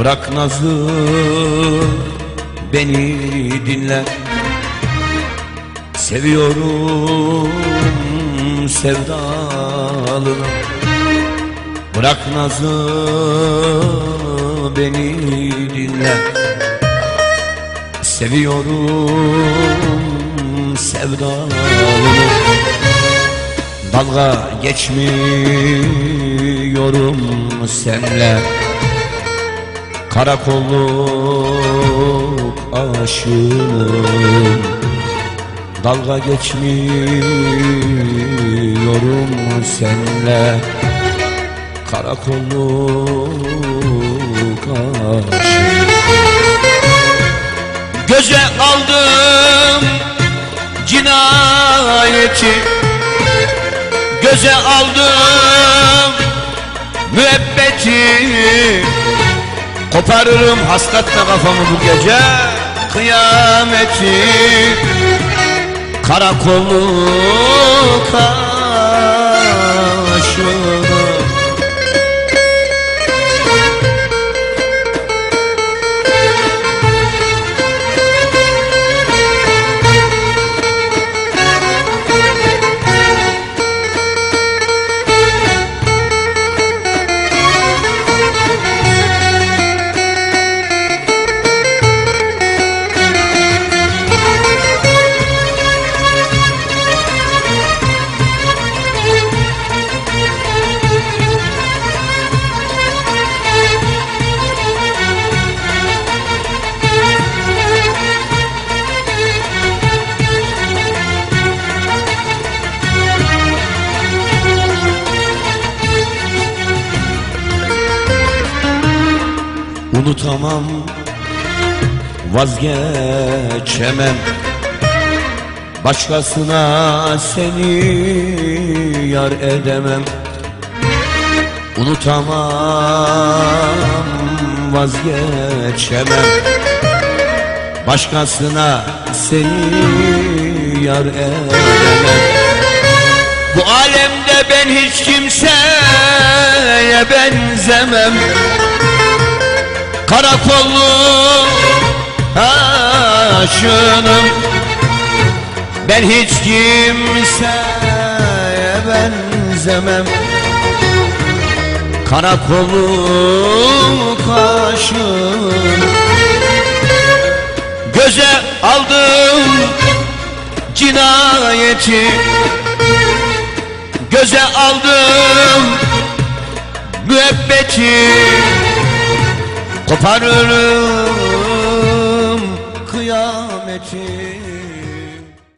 Bırak nazı beni dinle. Seviyorum sevdalını. Bırak nazı beni dinle. Seviyorum sevdalını. Dalga geçmiyorum senle Karakolluk aşığım Dalga geçmiyorum senle. Karakolluk aşığım Göze aldım cinayeti. Göze aldım müebbeti Koparırım hasretle kafamı bu gece. Kıyameti Karakolluk aşığım Unutamam Vazgeçemem. Başkasına seni yar edemem. Unutamam Vazgeçemem. Başkasına seni yar edemem. Bu alemde ben hiç kimseye benzemem Karakollu aşığım Ben hiç kimseye benzemem. Karakollu aşığım Göze aldım cinayeti Göze aldım müebbeti Koparırım kıyameti